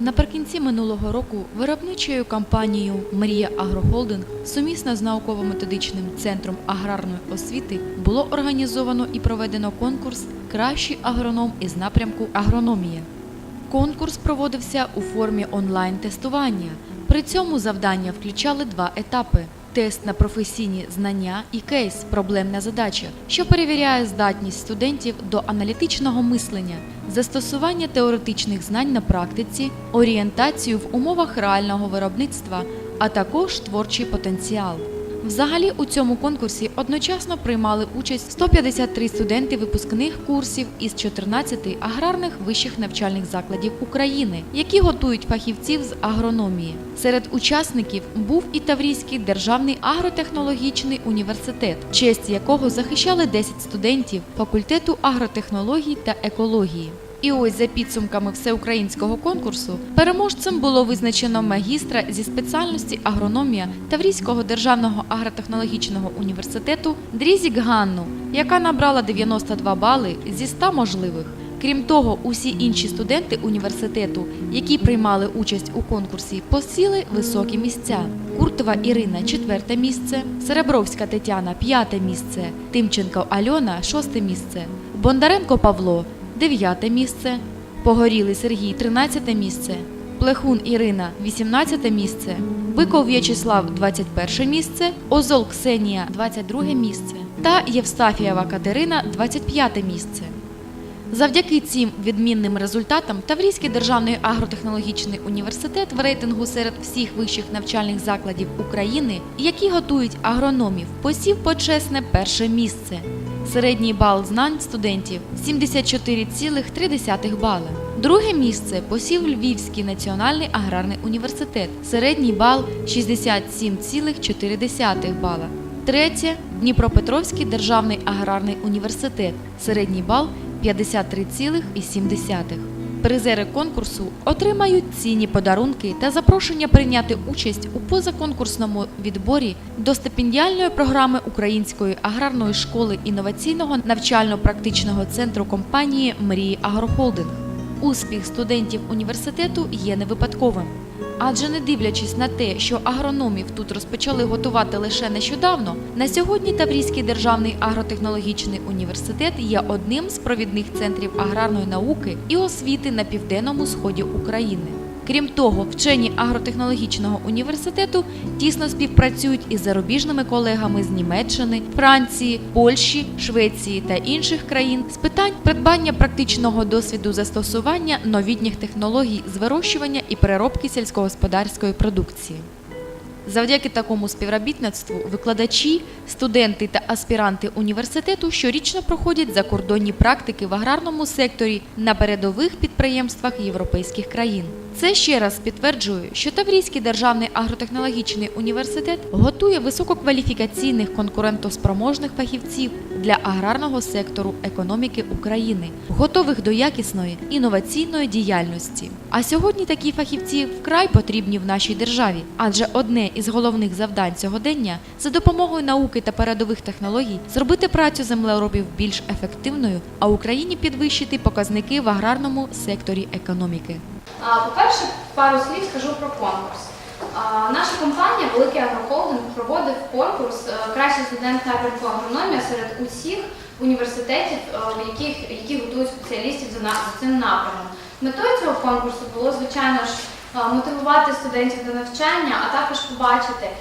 Наприкінці минулого року виробничою компанією Мрія Агрохолдинг сумісно з науково-методичним центром аграрної освіти було організовано і проведено конкурс Кращий агроном із напрямку агрономія. Конкурс проводився у формі онлайн-тестування. При цьому завдання включали два етапи: тест на професійні знання і кейс проблемна задача, що перевіряє здатність студентів до аналітичного мислення, застосування теоретичних знань на практиці, орієнтацію в умовах реального виробництва, а також творчий потенціал. Взагалі у цьому конкурсі одночасно приймали участь 153 студенти випускних курсів із 14 аграрних вищих навчальних закладів України, які готують фахівців з агрономії. Серед учасників був і Таврійський державний агротехнологічний університет, честь якого захищали 10 студентів факультету агротехнологій та екології. І ось за підсумками всеукраїнського конкурсу переможцем було визначено магістра зі спеціальності агрономія Таврійського державного агротехнологічного університету Дрізік Ганну, яка набрала 92 бали зі 100 можливих. Крім того, усі інші студенти університету, які приймали участь у конкурсі, посіли високі місця. Куртова Ірина четверте місце, Серебровська Тетяна п'яте місце, Тимченко Альона шосте місце, Бондаренко Павло дев'яте місце, Погорілий Сергій 13 місце, Плехун Ірина 18 місце, Биков В'ячеслав 21 місце, Озол Ксенія 22 місце. Та Євстафієва Катерина 25 місце. Завдяки цим відмінним результатам Таврійський державний агротехнологічний університет в рейтингу серед всіх вищих навчальних закладів України, які готують агрономів, посів почесне перше місце. Середній бал знань студентів 74,3 бали. Друге місце посів Львівський національний аграрний університет. Середній бал 67,4 бала. Третє Дніпропетровський державний аграрний університет. Середній бал 53,7. Призери конкурсу отримають цінні подарунки та запрошення прийняти участь у позаконкурсному відборі до стипендіальної програми Української аграрної школи інноваційного навчально-практичного центру компанії Мрії Агрохолдинг. Успіх студентів університету є не випадковим. Адже не дивлячись на те, що агрономів тут розпочали готувати лише нещодавно, на сьогодні Таврійський державний агротехнологічний університет є одним з провідних центрів аграрної науки і освіти на південному сході України. Крім того, вчені агротехнологічного університету тісно співпрацюють із зарубіжними колегами з Німеччини, Франції, Польщі, Швеції та інших країн з питань придбання практичного досвіду застосування новітніх технологій з вирощування і переробки сільськогосподарської продукції. Завдяки такому співробітництву викладачі, студенти та аспіранти університету щорічно проходять закордонні практики в аграрному секторі на передових підприємствах європейських країн. Це ще раз підтверджує, що Таврійський державний агротехнологічний університет готує висококваліфікаційних конкурентоспроможних фахівців для аграрного сектору економіки України, готових до якісної інноваційної діяльності. А сьогодні такі фахівці вкрай потрібні в нашій державі, адже одне із головних завдань сьогодення за допомогою науки та передових технологій зробити працю землеробів більш ефективною, а Україні підвищити показники в аграрному секторі економіки. По-перше, пару слів скажу про конкурс. Наша компанія Великий Агрохолдинг проводив конкурс е, Кращий студент напрямку агрономія серед усіх університетів, е, в яких, які готують спеціалістів за, цим напрямом. Метою цього конкурсу було, звичайно ж, мотивувати студентів до навчання, а також побачити е,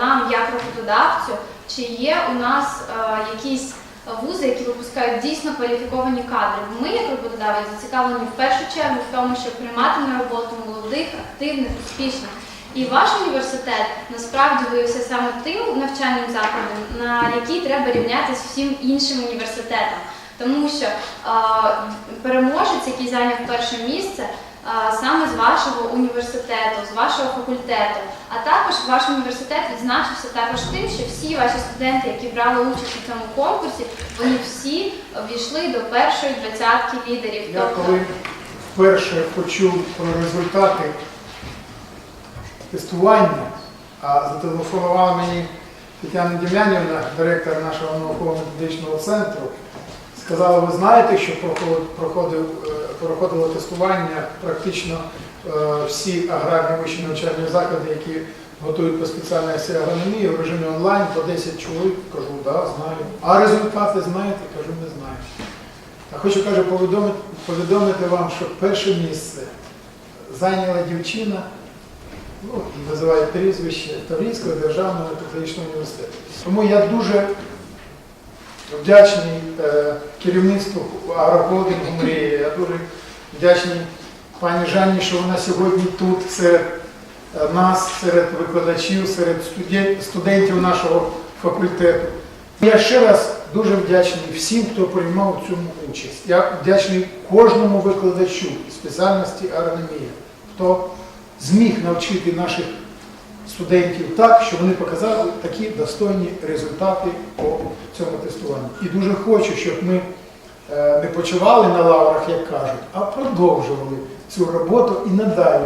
нам, як роботодавцю, чи є у нас е, якісь вузи, які випускають дійсно кваліфіковані кадри. Ми, як роботодавець, зацікавлені в першу чергу в тому, щоб приймати на роботу молодих, активних, успішних. І ваш університет насправді виявився саме тим навчальним закладом, на який треба рівнятися всім іншим університетам. Тому що е, переможець, який зайняв перше місце, е, саме з вашого університету, з вашого факультету. А також ваш університет відзначився також тим, що всі ваші студенти, які брали участь у цьому конкурсі, вони всі війшли до першої двадцятки лідерів. Я коли вперше почув про результати тестування, а зателефонувала мені Тетяна Дем'янівна, директор нашого науково-методичного центру, сказала, ви знаєте, що проход- проходив е, проходило тестування практично е, всі аграрні вищі навчальні заклади, які готують по спеціальності агрономії в режимі онлайн по 10 чоловік. Кажу, да, знаю. А результати знаєте? Кажу, не знаю. А хочу каже, повідомити, повідомити вам, що перше місце зайняла дівчина, ну, називають прізвище Таврійського державного технологічного університету. Тому я дуже вдячний е, керівництву агрохолдингу Мрії. Я дуже вдячний пані Жанні, що вона сьогодні тут серед е, нас, серед викладачів, серед студентів нашого факультету. Я ще раз дуже вдячний всім, хто приймав у цьому участь. Я вдячний кожному викладачу спеціальності агрономія, хто зміг навчити наших студентів так, що вони показали такі достойні результати по цьому тестуванню. І дуже хочу, щоб ми е, не почували на лаврах, як кажуть, а продовжували цю роботу і надалі.